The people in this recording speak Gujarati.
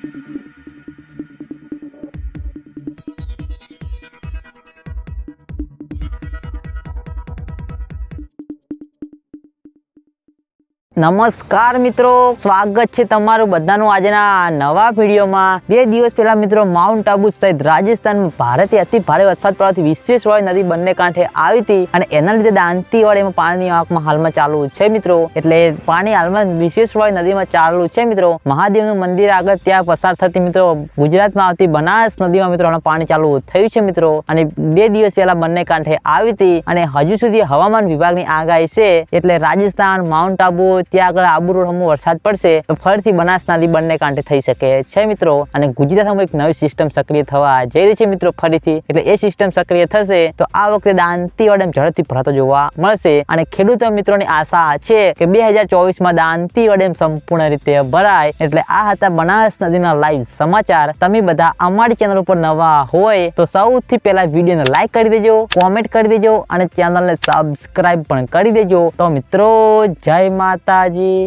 Thank you. નમસ્કાર મિત્રો, સ્વાગત છે તમારું બધાનું આજના નવા વિડીયોમાં. બે દિવસ પહેલા મિત્રો માઉન્ટ આબુ સહિત રાજસ્થાનમાં ભારતે અતિ ભારે વરસાદ પડવાથી વિશ્વેશ્વરાય નદી બંને કાંઠે આવી હતી અને એના લીધે દાંતીવાડીમાં પાણીની આવકમાં હાલમાં ચાલુ છે મિત્રો. એટલે પાણી હાલમાં વિશ્વેશ્વરાય નદીમાં ચાલુ છે મિત્રો. મહાદેવનું મંદિર આગળ ત્યાં પસાર થતી મિત્રો ગુજરાતમાં આવતી બનાસ નદીમાં મિત્રો પાણી ચાલુ થયું છે મિત્રો. અને બે દિવસ પહેલા બંને કાંઠે આવી હતી અને હજુ સુધી હવામાન વિભાગની આગાહી છે. એટલે રાજસ્થાન, માઉન્ટ આબુ ત્યાં આગળ આબુ રોડ વરસાદ પડશે, તો ફરીથી બનાસ નદી બંને કાંઠે થઈ શકે. છે મિત્રો, અને ગુજરાતમાં એક નવી સિસ્ટમ સક્રિય થવા જઈ રહી છે મિત્રો ફરીથી. એટલે એ સિસ્ટમ સક્રિય થશે, તો આ વખતે દાંતી એમ ઝડપથી ભરાતો જોવા મળશે. અને ખેડૂત મિત્રોની આશા છે કે બે હજાર ચોવીસમાં દાંતી વડેમ સંપૂર્ણ રીતે ભરાય. એટલે આ હતા બનાસ નદીના લાઈવ સમાચાર. તમે બધા અમારી ચેનલ ઉપર નવા હોય, તો સૌથી પહેલા વિડીયોને લાઈક કરી દેજો કોમેન્ટ કરી દેજો, અને ચેનલને સબસ્ક્રાઇબ પણ કરી દેજો. તો મિત્રો, જય पिताजी